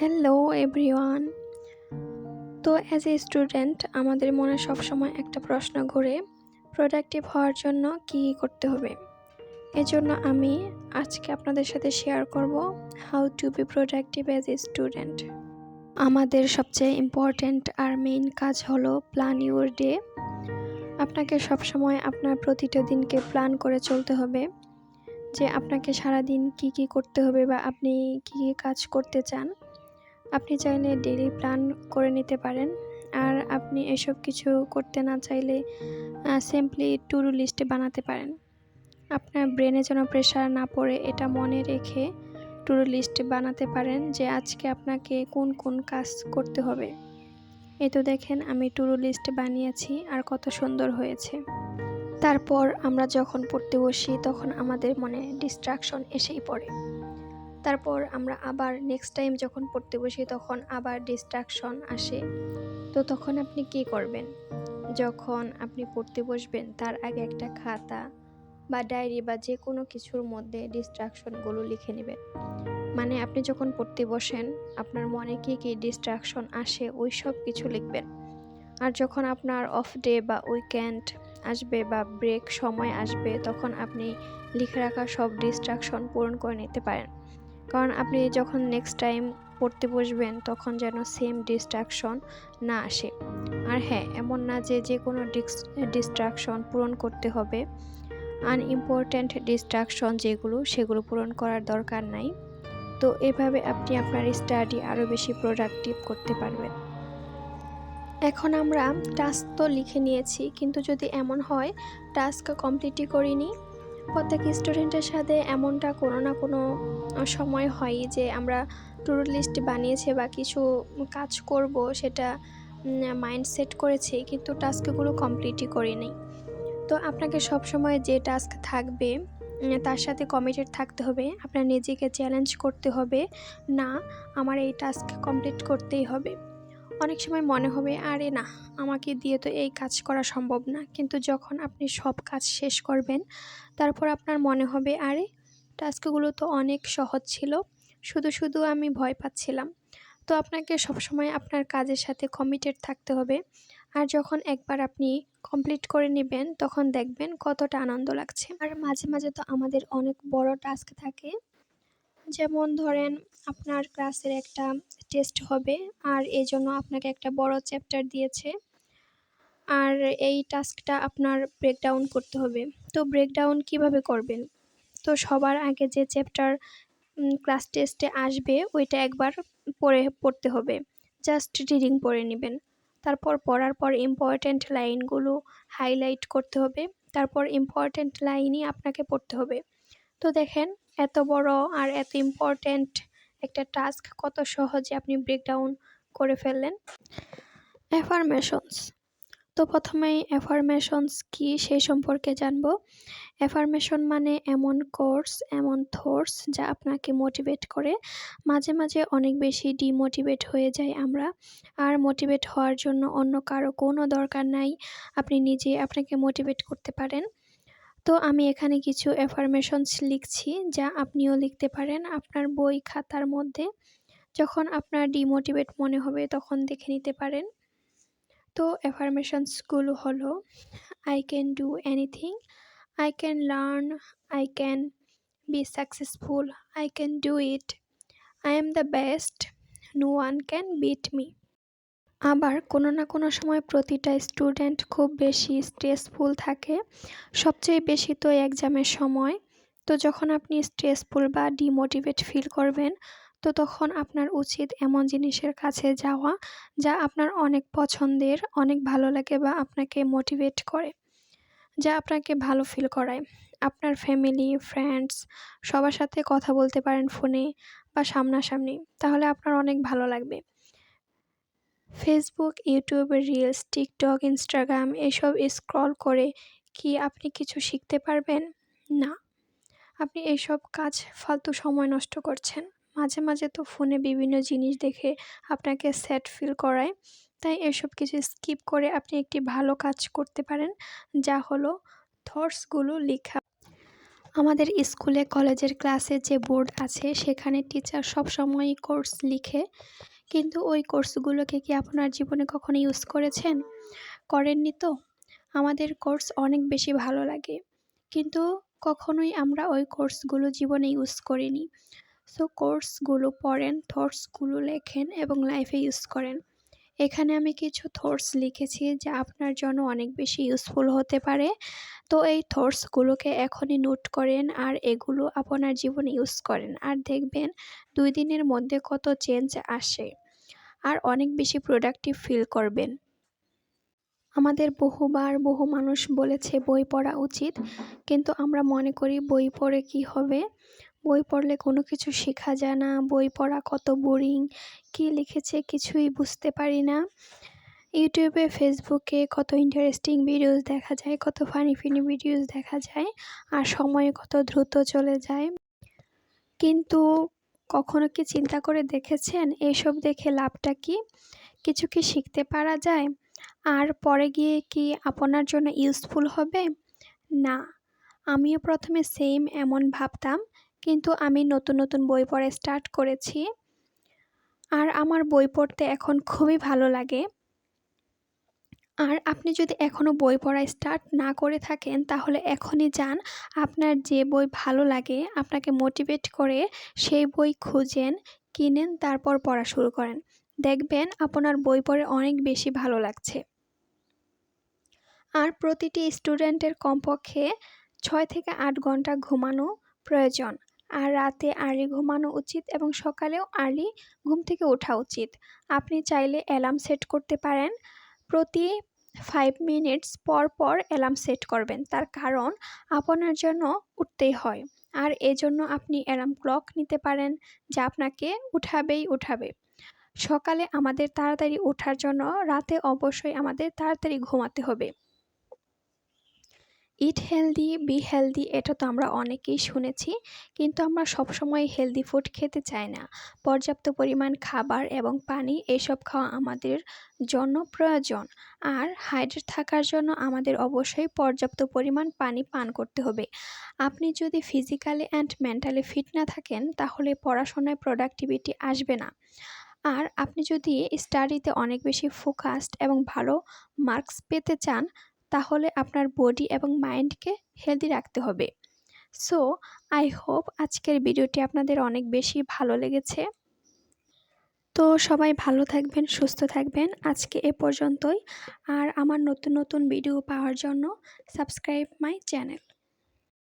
Hello everyone তো as a student আমাদের মনে সবসময় একটা প্রশ্ন ঘুরে প্রোডাক্টিভ হওয়ার জন্য কী করতে হবে? এজন্য আমি আজকে আপনাদের সাথে শেয়ার করব how to be productive as a student আমাদের সবচেয়ে ইম্পর্ট্যান্ট আর মেইন কাজ হলো প্ল্যান ইউর ডে আপনাকে সবসময় আপনার প্রতিটা দিনকে প্ল্যান করে চলতে হবে, যে আপনাকে সারাদিন কি কি করতে হবে বা আপনি কী কী কাজ করতে চান। আপনি চাইলে ডেলি প্ল্যান করে নিতে পারেন। আর আপনি এসব কিছু করতে না চাইলে সিম্পলি টু ডু লিস্টে বানাতে পারেন। আপনার ব্রেনে যেন প্রেশার না পড়ে, এটা মনে রেখে টু ডু লিস্ট বানাতে পারেন যে আজকে আপনাকে কোন কোন কাজ করতে হবে। এই তো দেখেন, আমি টু ডু লিস্ট বানিয়েছি, আর কত সুন্দর হয়েছে। তারপর আমরা যখন পড়তে বসি, তখন আমাদের মনে ডিস্ট্রাকশন এসেই পড়ে। তারপর আমরা আবার নেক্সট টাইম যখন পড়তে বসি তখন আবার ডিস্ট্রাকশন আসে। তো তখন আপনি কি করবেন? যখন আপনি পড়তে বসবেন, তার আগে একটা খাতা বা ডায়েরি বা যে কোনো কিছুর মধ্যে ডিস্ট্রাকশনগুলো লিখে নেবেন। মানে আপনি যখন পড়তে বসেন, আপনার মনে কী কী ডিস্ট্রাকশন আসে ওই সব কিছু লিখবেন। আর যখন আপনার অফ ডে বা উইকেন্ড আসবে বা ব্রেক সময় আসবে, তখন আপনি লিখে রাখা সব ডিস্ট্রাকশন পূরণ করে নিতে পারেন। কারণ আপনি যখন নেক্সট টাইম পড়তে বসবেন, তখন যেন সেম ডিস্ট্রাকশন না আসে। আর হ্যাঁ এমন না যে যে কোনো ডিস্ট্রাকশন পূরণ করতে হবে। আনইম্পর্ট্যান্ট ডিস্ট্রাকশন যেগুলো, সেগুলো পূরণ করার দরকার নাই। তো এভাবে আপনি আপনার স্টাডি আরও বেশি প্রোডাক্টিভ করতে পারবেন। এখন আমরা টাস্ক তো লিখে নিয়েছি, কিন্তু যদি এমন হয় টাস্ক কমপ্লিটই করিনি প্রত্যেক স্টুডেন্টের সাথে এমনটা কোনো না কোনো সময় হয় যে আমরা টু লিস্ট বানিয়েছে বা কিছু কাজ করব সেটা মাইন্ড সেট করেছি কিন্তু টাস্কগুলো কমপ্লিটই করিনি। তো আপনাকে সবসময় যে টাস্ক থাকবে তার সাথে কমিটেড থাকতে হবে, আপনার নিজেকে চ্যালেঞ্জ করতে হবে, না, আমার এই টাস্ক কমপ্লিট করতেই হবে। অনেক সময় মনে হবে, আরে না, আমাকে দিয়ে তো এই কাজ করা সম্ভব না। কিন্তু যখন আপনি সব কাজ শেষ করবেন, তারপর আপনার মনে হবে, আরে, টাস্কগুলো তো অনেক সহজ ছিল, শুধু শুধু আমি ভয় পাচ্ছিলাম। তো আপনাকে সবসময় আপনার কাজের সাথে কমিটেড থাকতে হবে। আর যখন একবার আপনি কমপ্লিট করে নেবেন, তখন দেখবেন কতটা আনন্দ লাগছে। আর মাঝে মাঝে তো আমাদের অনেক বড় টাস্ক থাকে। যেমন ধরেন, আপনার ক্লাসের একটা টেস্ট হবে, আর এই জন্য আপনাকে একটা বড় চ্যাপ্টার দিয়েছে। আর এই টাস্কটা আপনার ব্রেকডাউন করতে হবে। তো ব্রেকডাউন কীভাবে করবেন? তো সবার আগে যে চ্যাপ্টার ক্লাস টেস্টে আসবে, ওইটা একবার পড়ে, পড়তে হবে। জাস্ট রিডিং পড়ে নেবেন। তারপর পড়ার পর ইম্পর্ট্যান্ট লাইনগুলো হাইলাইট করতে হবে। তারপর ইম্পর্ট্যান্ট লাইনই আপনাকে পড়তে হবে। তো দেখেন, এত বড় আর এত ইম্পর্ট্যান্ট একটা টাস্ক কত সহজে আপনি ব্রেকডাউন করে ফেললেন? অ্যাফার্মেশনস তো প্রথমেই অ্যাফার্মেশনস কি সেই সম্পর্কে জানব। অ্যাফার্মেশন মানে এমন কোর্স এমন থটস যা আপনাকে মোটিভেট করে। মাঝে মাঝে অনেক বেশি ডিমোটিভেট হয়ে যায় আমরা। আর মোটিভেট হওয়ার জন্য অন্য কারও কোনো দরকার নাই। আপনি নিজে আপনাকে মোটিভেট করতে পারেন। তো আমি এখানে কিছু অ্যাফার্মেশনস লিখছি যা আপনিও লিখতে পারেন আপনার বই খাতার মধ্যে। যখন আপনার ডিমোটিভেট মনে হবে তখন দেখে নিতে পারেন। তো অ্যাফার্মেশনসগুলো হলো I can do anything I can learn I can be successful I can do it I am the best no one can beat me আবার কোনো না কোনো সময় প্রতিটা স্টুডেন্ট খুব বেশি স্ট্রেসফুল থাকে। সবচেয়ে বেশি তো এক্সামের সময়। তো যখন আপনি স্ট্রেসফুল বা ডিমোটিভেট ফিল করবেন, তো তখন আপনার উচিত এমন জিনিসের কাছে যাওয়া যা আপনার অনেক পছন্দের, অনেক ভালো লাগে বা আপনাকে মোটিভেট করে, যা আপনাকে ভালো ফিল করায়। আপনার ফ্যামিলি ফ্রেন্ডস সবার সাথে কথা বলতে পারেন ফোনে বা সামনাসামনি, তাহলে আপনার অনেক ভালো লাগবে। Facebook YouTube reels TikTok Instagram এসব স্ক্রল করে কি আপনি কিছু শিখতে পারবেন? না। আপনি এইসব কাজ ফালতু সময় নষ্ট করছেন। মাঝে মাঝে তো ফোনে বিভিন্ন জিনিস দেখে আপনাকে স্যাড ফিল করায়। তাই এসব কিছু স্কিপ করে আপনি একটি ভালো কাজ করতে পারেন, যা হলো থটসগুলো লেখা। আমাদের স্কুলে, কলেজের ক্লাসে যে বোর্ড আছে, সেখানে টিচার সবসময়ই কোর্স লিখে কিন্তু ওই কোর্সগুলোকে কি আপনার জীবনে কখনো ইউজ করেছেন? করেননি তো? আমাদের কোর্স অনেক বেশি ভালো লাগে। কিন্তু কখনোই আমরা ওই কোর্সগুলো জীবনে ইউজ করিনি। সো কোর্সগুলো পড়েন থটসগুলো লেখেন এবং লাইফে ইউজ করেন। এখানে আমি কিছু থটস লিখেছি যা আপনার জন্য অনেক বেশি ইউজফুল হতে পারে। তো এই থটসগুলোকে এখনই নোট করেন আর এগুলো আপনার জীবনে ইউজ করেন। আর দেখবেন দুই দিনের মধ্যে কত চেঞ্জ আসে আর অনেক বেশি প্রোডাক্টিভ ফিল করবেন। আমাদের বহুবার বহু মানুষ বলেছে বই পড়া উচিত, কিন্তু আমরা মনে করি বই পড়ে কি হবে? বই পড়লে কোনো কিছু শেখা যায় না, বই পড়া কত বোরিং কী লিখেছে কিছুই বুঝতে পারি না। ইউটিউবে, ফেসবুকে কত ইন্টারেস্টিং ভিডিওস দেখা যায়, কত ফানি ফানি ভিডিওস দেখা যায়, আর সময় কত দ্রুত চলে যায়। কিন্তু কখনো কি চিন্তা করে দেখেছেন, এসব দেখে লাভটা কি? কিছু কি শিখতে পারা যায়? আর পরে গিয়ে কি আপনার জন্য ইউজফুল হবে? না, আমিও প্রথমে সেম এমন ভাবতাম কিন্তু আমি নতুন নতুন বই পড়া স্টার্ট করেছি। আর আমার বই পড়তে এখন খুবই ভালো লাগে। আর আপনি যদি এখনও বই পড়া স্টার্ট না করে থাকেন, তাহলে এখনই যান। আপনার যে বই ভালো লাগে, আপনাকে মোটিভেট করে সেই বই খুঁজেন, কিনেন, তারপর পড়া শুরু করেন। দেখবেন আপনার বই পড়ে অনেক বেশি ভালো লাগছে। আর প্রতিটি স্টুডেন্টের কমপক্ষে ছয় থেকে আট ঘণ্টা ঘুমানো প্রয়োজন। আর রাতে আর্লি ঘুমানো উচিত এবং সকালেও আর্লি ঘুম থেকে ওঠা উচিত। আপনি চাইলে অ্যালার্ম সেট করতে পারেন। প্রতি ফাইভ মিনিটস পর পর অ্যালার্ম সেট করবেন। তার কারণ আপনার জন্য উঠতেই হয়। আর এজন্য আপনি অ্যালার্ম ক্লক নিতে পারেন যা আপনাকে উঠাবেই উঠাবে। সকালে আমাদের তাড়াতাড়ি ওঠার জন্য রাতে অবশ্যই আমাদের তাড়াতাড়ি ঘুমাতে হবে। ইট হেলদি বি হেলদি এটা তো আমরা অনেকেই শুনেছি। কিন্তু আমরা সবসময় হেলদি ফুড খেতে চাই না। পর্যাপ্ত পরিমাণ খাবার এবং পানি, এসব খাওয়া আমাদের জন্য প্রয়োজন। আর হাইড্রেট থাকার জন্য আমাদের অবশ্যই পর্যাপ্ত পরিমাণ পানি পান করতে হবে। আপনি যদি ফিজিক্যালি অ্যান্ড মেন্টালি ফিট না থাকেন, তাহলে পড়াশোনায় প্রোডাক্টিভিটি আসবে না। আর আপনি যদি স্টাডিতে অনেক বেশি ফোকাসড এবং ভালো মার্কস পেতে চান তাহলে আপনার বডি এবং মাইন্ডকে হেলদি রাখতে হবে। সো আই হোপ আজকের ভিডিওটি আপনাদের অনেক বেশি ভালো লেগেছে। তো সবাই ভালো থাকবেন, সুস্থ থাকবেন। আজকে এ পর্যন্তই। আর আমার নতুন নতুন ভিডিও পাওয়ার জন্য সাবস্ক্রাইব মাই চ্যানেল